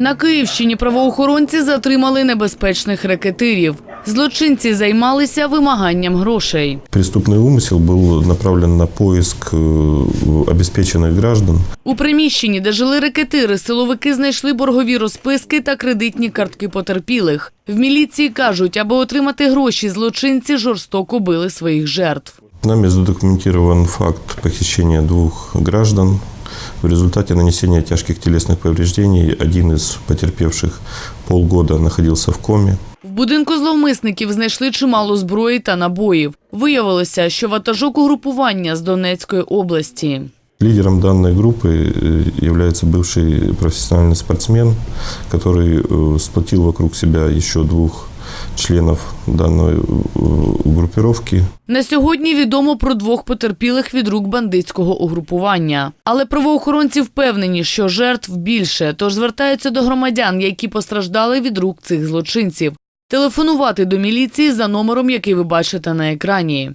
На Київщині правоохоронці затримали небезпечних рекетирів. Злочинці займалися вимаганням грошей. Преступный умысел был направлен на поиск э, обеспеченных граждан. У приміщенні, де жили рекетири, силовики знайшли боргові розписки та кредитні картки потерпілих. В міліції кажуть, аби отримати гроші, злочинці жорстоко били своїх жертв. Нами задокументирован факт похищения двух граждан. В результате нанесения тяжких телесных повреждений один из потерпевших полгода находился в коме. В будинку зловмисників знайшли чимало зброї та набоїв. Виявилося, що ватажок угрупування з Донецької області. Лидером данной группы э, является бывший профессиональный спортсмен, который э, сплотил вокруг себя еще двух членов данной группировки. На сьогодні відомо про двох потерпілих від рук бандитського угрупування. Але правоохоронці впевнені, що жертв більше, тож звертаються до громадян, які постраждали від рук цих злочинців. Телефонувати до міліції за номером, який ви бачите на екрані.